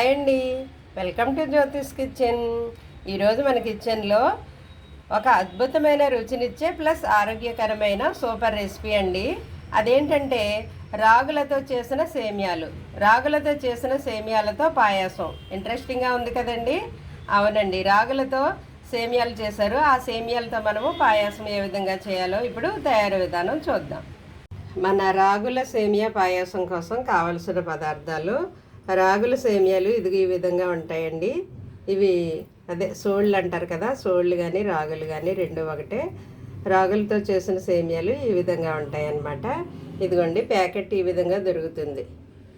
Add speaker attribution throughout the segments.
Speaker 1: Hi అండి. Welcome to Jyothish kitchen. ఈరోజు మన కిచెన్లో ఒక అద్భుతమైన రుచినిచ్చే ప్లస్ ఆరోగ్యకరమైన సూపర్ రెసిపీ అండి. అదేంటంటే రాగులతో చేసిన సేమియాలు. రాగులతో చేసిన సేమియాలతో పాయాసం. ఇంట్రెస్టింగ్గా ఉంది కదండి? అవునండి. రాగులతో సేమియాలు చేశారు. ఆ సేమియాలతో మనము పాయాసం ఏ విధంగా చేయాలో ఇప్పుడు తయారు విధానం చూద్దాం. మన రాగుల సేమియా పాయాసం కోసం కావలసిన పదార్థాలు రాగుల సేమియాలు ఇది ఈ విధంగా ఉంటాయండి. ఇవి అదే సోళ్ళు అంటారు కదా సోళ్ళు కానీ రాగులు కానీ రెండు ఒకటే. రాగులతో చేసిన సేమియాలు ఈ విధంగా ఉంటాయి అన్నమాట ఇదిగోండి ప్యాకెట్ ఈ విధంగా దొరుకుతుంది.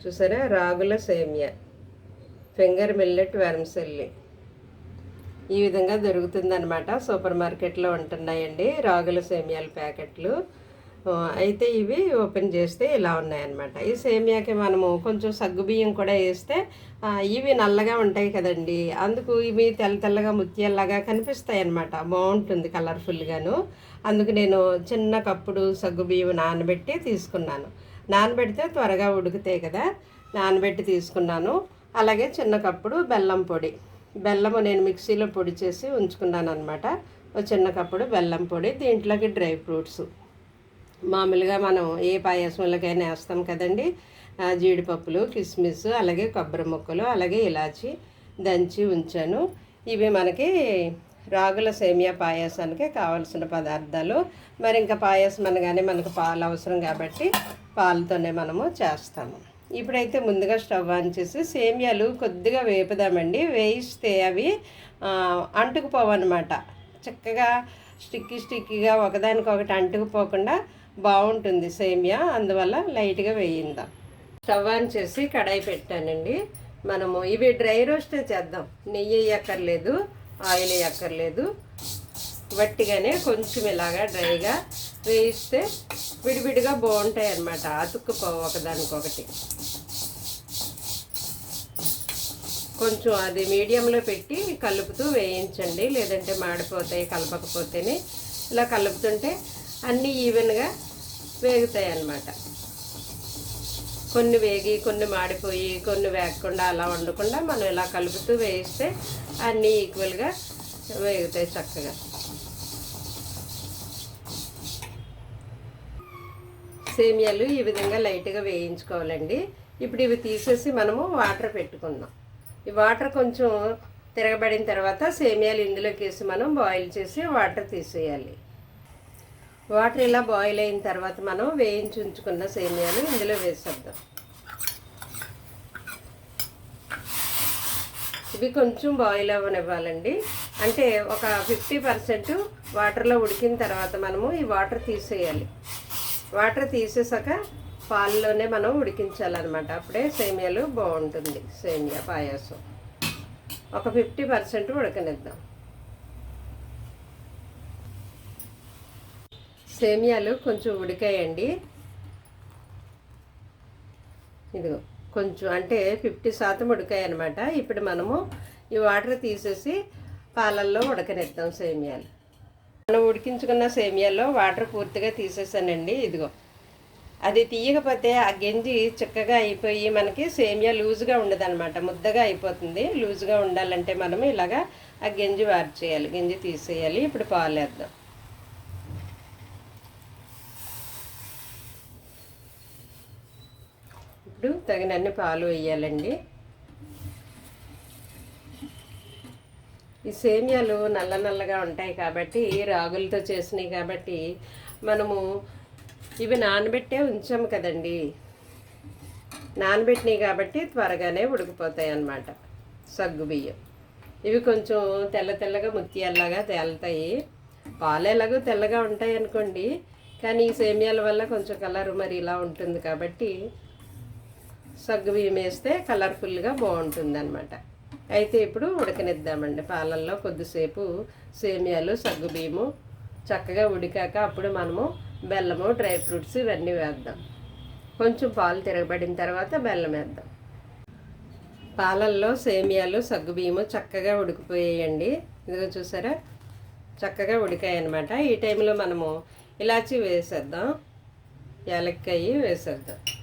Speaker 1: చూసారా? రాగుల సేమియా. Finger millet vermicelli. ఈ విధంగా దొరుకుతుందన్నమాట. సూపర్ మార్కెట్లో ఉంటున్నాయండి రాగుల సేమియాల ప్యాకెట్లు. అయితే ఇవి ఓపెన్ చేస్తే ఇలా ఉన్నాయన్నమాట. ఈ సేమియాకి మనము కొంచెం సగ్గుబియ్యం కూడా వేస్తే ఇవి నల్లగా ఉంటాయి కదండి. అందుకు ఇవి తెల్ల తెల్లగా ముత్యాల్లాగా కనిపిస్తాయి అన్నమాట బాగుంటుంది కలర్ఫుల్గాను. అందుకు నేను చిన్న కప్పుడు సగ్గుబియ్యం నానబెట్టి తీసుకున్నాను. నానబెడితే త్వరగా ఉడుకుతాయి కదా. నానబెట్టి తీసుకున్నాను. అలాగే చిన్న కప్పుడు బెల్లం పొడి. బెల్లము నేను మిక్సీలో పొడి చేసి ఉంచుకున్నాను అనమాట చిన్న కప్పుడు బెల్లం పొడి దీంట్లోకి డ్రై ఫ్రూట్స్. మామూలుగా మనం ఏ పాయసంలోకైనా వేస్తాం కదండి. జీడిపప్పులు కిస్మిస్ అలాగే కొబ్బరి ముక్కలు అలాగే ఇలాచి దంచి ఉంచాను. ఇవి మనకి రాగుల సేమియా పాయసానికి కావాల్సిన పదార్థాలు. మరి ఇంకా పాయసం అనగానే మనకు పాలు అవసరం కాబట్టి పాలతోనే మనము చేస్తాము. ఇప్పుడైతే ముందుగా స్టవ్ ఆన్ చేసి సేమియాలు కొద్దిగా వేపుదామండి. వేయిస్తే అవి అంటుకుపోవన్నమాట. చక్కగా స్టిక్కీ స్టిక్కీగా ఒకదానికొకటి అంటుకుపోకుండా బాగుంటుంది సేమియా అందువల్ల లైట్గా వేయిందా. స్టవ్ ఆన్ చేసి కడాయి పెట్టానండి. మనము ఇవి డ్రై రోస్టే చేద్దాం. నెయ్యి వేయక్కర్లేదు ఆయిల్ వేయక్కర్లేదు. వట్టిగానే కొంచెం ఇలాగా డ్రైగా వేయిస్తే విడివిడిగా బాగుంటాయి అన్నమాట అతుక్కుపోవు ఒకదానికొకటి. కొంచెం అది మీడియంలో పెట్టి కలుపుతూ వేయించండి. లేదంటే మాడిపోతాయి కలపకపోతేనే. ఇలా కలుపుతుంటే అన్నీ ఈవెన్గా వేగుతాయి అన్నమాట కొన్ని వేగి కొన్ని మాడిపోయి కొన్ని వేగకుండా అలా వండకుండా మనం ఇలా కలుపుతూ వేయిస్తే అన్నీ ఈక్వల్గా వేగుతాయి చక్కగా. సేమియాలు ఈ విధంగా లైట్గా వేయించుకోవాలండి. ఇప్పుడు ఇవి తీసేసి మనము వాటర్ పెట్టుకుందాం. ఈ వాటర్ కొంచెం తిరగబడిన తర్వాత సేమియాలు ఇందులోకి వేసి మనం బాయిల్ చేసి వాటర్ తీసేయాలి. వాటర్ ఇలా బాయిల్ అయిన తర్వాత మనం వేయించి ఉంచుకున్న సేమియాలు ఇందులో వేసేద్దాం. ఇవి కొంచెం బాయిల్ అవ్వనివ్వాలండి అంటే ఒక ఫిఫ్టీ పర్సెంట్ వాటర్లో ఉడికిన తర్వాత మనము ఈ వాటర్ తీసేయాలి. వాటర్ తీసేసాక పాలలోనే మనం ఉడికించాలన్నమాట. అప్పుడే సేమియాలు బాగుంటుంది. సేమియా పాయాసం. ఒక ఫిఫ్టీ పర్సెంట్ ఉడకనిద్దాం. సేమియాలు కొంచెం ఉడికాయండి. ఇదిగో కొంచెం అంటే ఫిఫ్టీ శాతం ఉడికాయి అనమాట ఇప్పుడు మనము ఈ వాటర్ తీసేసి పాలల్లో ఉడకనిద్దాం సేమియాలు. మనం ఉడికించుకున్న సేమియాల్లో వాటర్ పూర్తిగా తీసేసానండి. ఇదిగో అది తీయకపోతే ఆ గంజి చిక్కగా అయిపోయి మనకి సేమియా లూజుగా ఉండదన్నమాట. ముద్దగా అయిపోతుంది. లూజుగా ఉండాలంటే మనం ఇలాగా ఆ గంజి వార్ చేయాలి గింజి తీసేయాలి. ఇప్పుడు పాలు వేద్దాం ఇప్పుడు తగినన్ని పాలు వేయాలండి. ఈ సేమియాలు నల్ల నల్లగా ఉంటాయి కాబట్టి రాగులతో చేసినాయి కాబట్టి మనము ఇవి నానబెట్టే ఉంచాము కదండి. నానబెట్టినాయి కాబట్టి త్వరగానే ఉడికిపోతాయి అన్నమాట. సగ్గు బియ్యం. ఇవి కొంచెం తెల్ల తెల్లగా ముత్యాల్లాగా తేలుతాయి. పాలు ఎలాగో తెల్లగా ఉంటాయి అనుకోండి కానీ ఈ సేమియాల వల్ల కొంచెం కలర్ మరి ఇలా ఉంటుంది కాబట్టి సగ్గు బియ్యం వేస్తే కలర్ఫుల్గా బాగుంటుంది అనమాట అయితే ఇప్పుడు ఉడకనిద్దామండి. పాలల్లో కొద్దిసేపు సేమియాలు సగ్గు బియ్యము చక్కగా ఉడికాక అప్పుడు మనము బెల్లము డ్రై ఫ్రూట్స్ ఇవన్నీ వేద్దాం. కొంచెం పాలు తిరగబడిన తర్వాత బెల్లం వేద్దాం. పాలల్లో సేమియాలు సగ్గు బియ్యము చక్కగా ఉడికిపోయేయండి. ఇదిగో చూసారా? చక్కగా ఉడికాయి అనమాట ఈ టైంలో మనము ఇలాచి వేసేద్దాం. యాలక్కాయి వేసేద్దాం.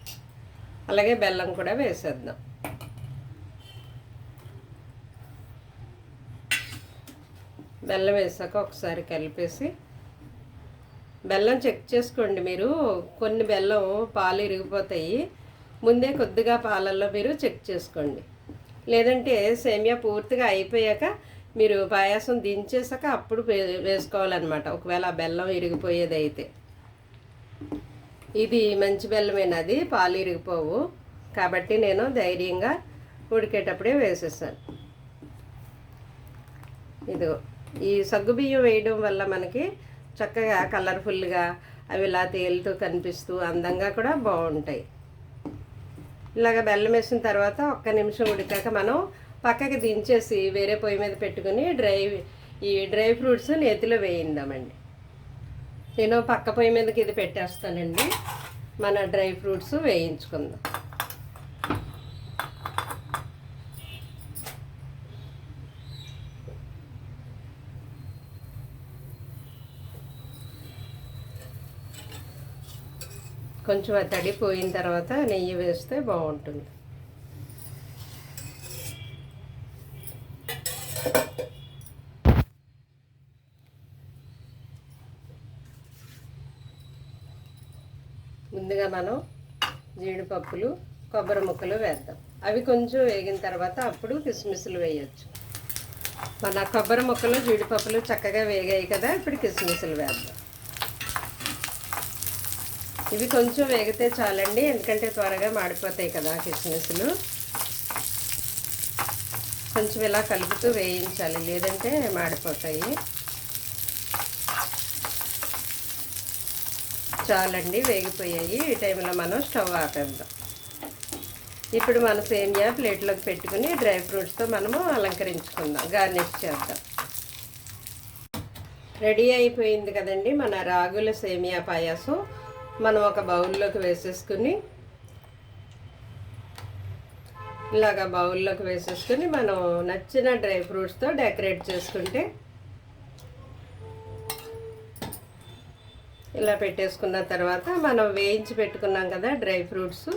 Speaker 1: అలాగే బెల్లం కూడా వేసేద్దాం. బెల్లం వేసాక ఒకసారి కలిపేసి బెల్లం చెక్ చేసుకోండి మీరు. కొన్ని బెల్లం పాలు ఇరిగిపోతాయి. ముందే కొద్దిగా పాలల్లో మీరు చెక్ చేసుకోండి. లేదంటే సేమియా పూర్తిగా అయిపోయాక మీరు పాయాసం దించేసాక అప్పుడు వేసుకోవాలన్నమాట. ఒకవేళ ఆ బెల్లం ఇరిగిపోయేది అయితే ఇది మంచి బెల్లమేనది పాలు ఇరిగిపోవు. కాబట్టి నేను ధైర్యంగా ఉడికేటప్పుడే వేసేసాను ఇదిగో ఈ సగ్గుబియ్యం వేయడం వల్ల మనకి చక్కగా కలర్ఫుల్గా అవి ఇలా తేలుతూ కనిపిస్తూ అందంగా కూడా బాగుంటాయి. ఇలాగ బెల్లం వేసిన తర్వాత ఒక్క నిమిషం ఉడికాక మనం పక్కకి దించేసి వేరే పొయ్యి మీద పెట్టుకుని డ్రై ఈ డ్రై ఫ్రూట్స్ నేతిలో వేయిందామండి. నేను పక్క పొయ్యి మీదకి ఇది పెట్టేస్తానండి. మన డ్రై ఫ్రూట్స్ వేయించుకుందాం. కొంచెం తడిపోయిన తర్వాత నెయ్యి వేస్తే బాగుంటుంది ముందుగా మనం జీడిపప్పులు కొబ్బరి ముక్కలు వేద్దాం. అవి కొంచెం వేగిన తర్వాత అప్పుడు కిస్మిస్లు వేయచ్చు. మన కొబ్బరి ముక్కలు జీడిపప్పులు చక్కగా వేగాయి కదా ఇప్పుడు కిస్మిస్లు వేద్దాం. ఇవి కొంచెం వేగితే చాలండి ఎందుకంటే త్వరగా మాడిపోతాయి కదా కిస్మిస్లు. కొంచెం ఇలా కలుపుతూ వేయించాలి లేదంటే మాడిపోతాయి. చాలండి వేగిపోయాయి. ఈ టైంలో మనం స్టవ్ ఆపేద్దాం. ఇప్పుడు మన సేమియా ప్లేట్లోకి పెట్టుకుని డ్రై ఫ్రూట్స్తో మనము అలంకరించుకుందాం గార్నిష్ చేద్దాం. రెడీ అయిపోయింది కదండి మన రాగుల సేమియా పాయాసం. మనం ఒక బౌల్లోకి వేసేసుకుని ఇలాగ బౌల్లోకి వేసేసుకుని మనం నచ్చిన డ్రై ఫ్రూట్స్తో డెకరేట్ చేసుకుంటే ఇలా పెట్టేసుకున్న తర్వాత మనం వేయించి పెట్టుకున్నాం కదా డ్రై ఫ్రూట్స్.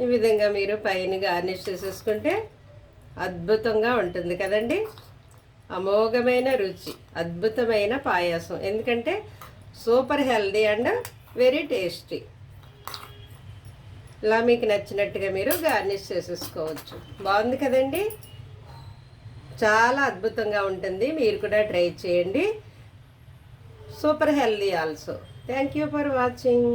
Speaker 1: ఈ విధంగా మీరు పైన గార్నిష్ చేసేసుకుంటే అద్భుతంగా ఉంటుంది కదండి. అమోఘమైన రుచి అద్భుతమైన పాయాసం. ఎందుకంటే super healthy and very tasty. ఇలా మీకు నచ్చినట్టుగా మీరు గార్నిష్ చేసేసుకోవచ్చు. బాగుంది కదండి. చాలా అద్భుతంగా ఉంటుంది. మీరు కూడా ట్రై చేయండి. Super healthy also thank you for watching